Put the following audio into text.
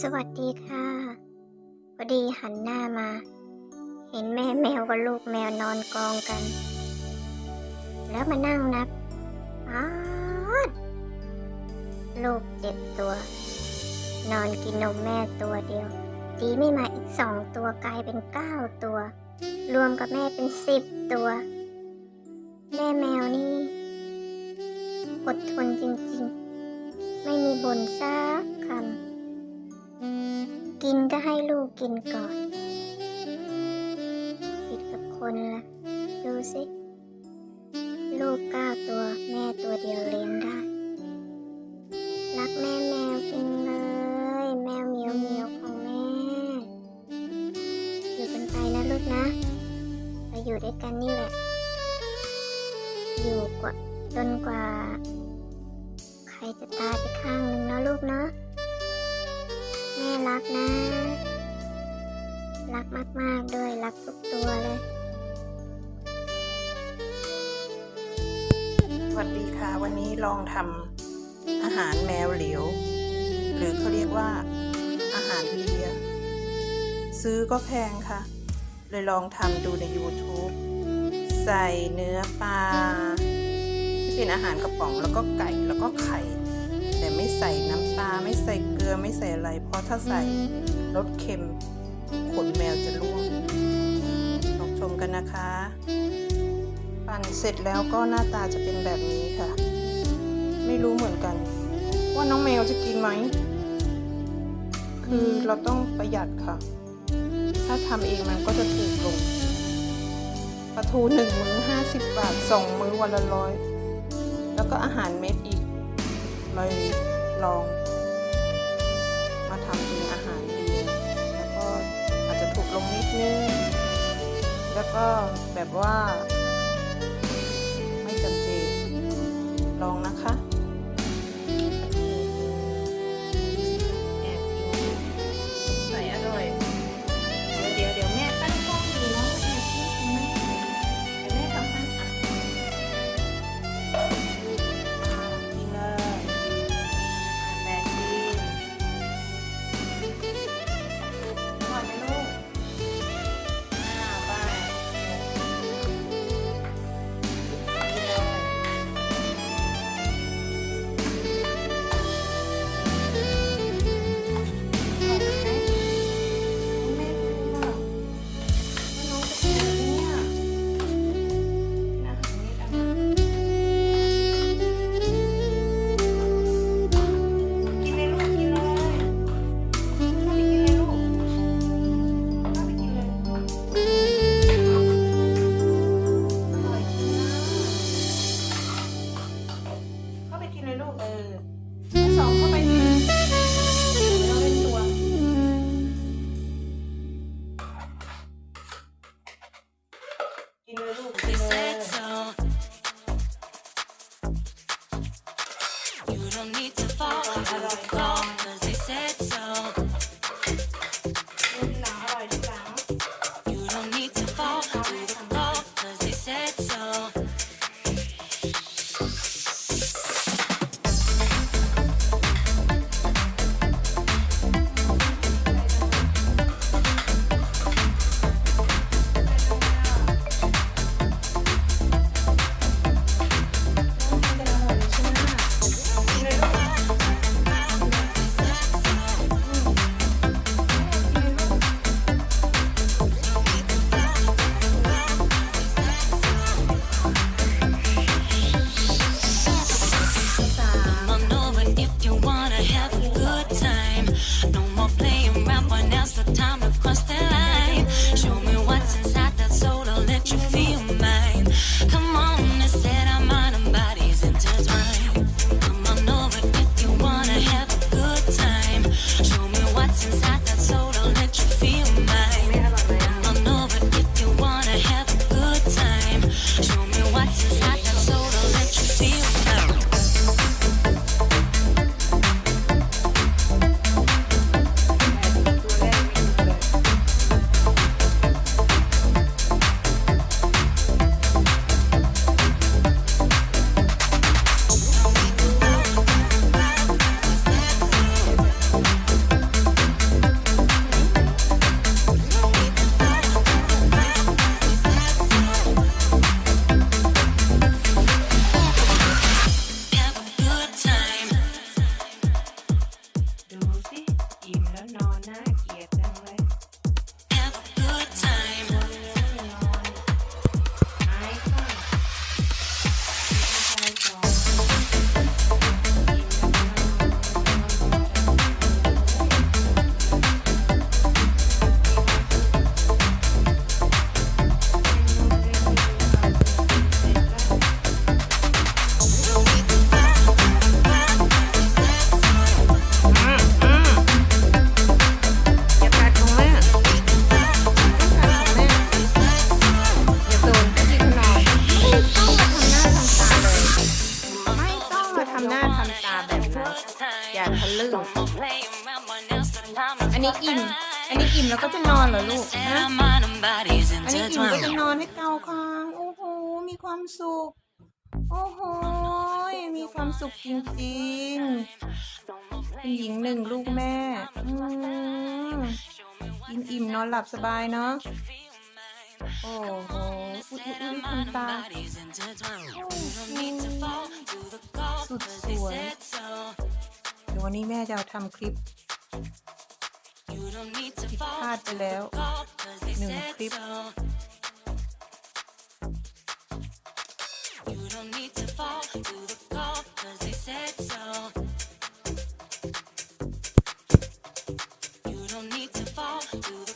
สวัสดีค่ะพอดีหันหน้ามา เห็นแม่แมวกับลูกแมวนอนกองกัน แล้วมานั่งนับอ้าลูกเจ็ดตัว นอนกินนมแม่ตัวเดียว ดีไม่มาอีกสองตัวกลายเป็นเก้าตัว รวมกับแม่เป็นสิบตัว แม่แมวนี่อดทนจริงๆ ไม่มีบ่นซักคำ กินก็ให้ลูกกินก่อน ผิดกับคนละดูสิ ลูกเก้าตัวแม่ตัวเดียวเลี้ยงได้ รักแม่แมวจริงเลย แมวเหมียวเหมียวของแม่ อยู่กันไปนะลูกนะเราอยู่ด้วยกันนี่แหละ อยู่กว่าจนกว่า จะตายไปข้างหนึ่งนะลูกเนาะแม่รักนะ รักมากๆด้วยรักทุกตัวเลยสวัสดีค่ะ วันนี้ลองทำอาหารแมวเหลียว หรือเขาเรียกว่าอาหารเลีย ซื้อก็แพงค่ะ เลยลองทำดูใน YouTube ใส่เนื้อปลา เป็นอาหารกระป๋องแล้วก็ไก่แล้วก็ไข่ แต่ไม่ใส่น้ำปลาไม่ใส่เกลือไม่ใส่อะไร เพราะถ้าใส่รสเค็มขนแมวจะร่วงลองชมกันนะคะ ปั่นเสร็จแล้วก็หน้าตาจะเป็นแบบนี้ค่ะ ไม่รู้เหมือนกัน ว่าน้องแมวจะกินไหม คือเราต้องประหยัดค่ะ ถ้าทำเองมันก็จะถูกลงปลาทูหนึ่งมื้อห้าสิบบาทสองมื้อวันละร้อย แล้วก็อาหารเม็ดอีกเลยลอง มาทำเป็นอาหารเลียงแล้วก็อาจจะถูกลงนิดนึง แล้วก็แบบว่า กินเ now's the time นี้อิ่ม อันนี้อิ่มแล้วก็จะนอนเหรอลูกนะ อันนี้อิ่มก็จะนอนให้เกาคางโอ้โห มีความสุข โอ้โห มีความสุขจริงๆเป็นหญิงหนึ่งลูกแม่อืมกินอิ่มนอนหลับสบายเนาะ โอ้โหอุ๊ยอุ๊ยคุณตาโอ้โหสุดสวยเดี๋ยววันนี้แม่จะเอาทำคลิป ผิด fall พลาดไปแล้ว call 'cause they หนึ่ง said คลิป so. You don't need to fall to the call 'cause they said so. You don't need to fall to the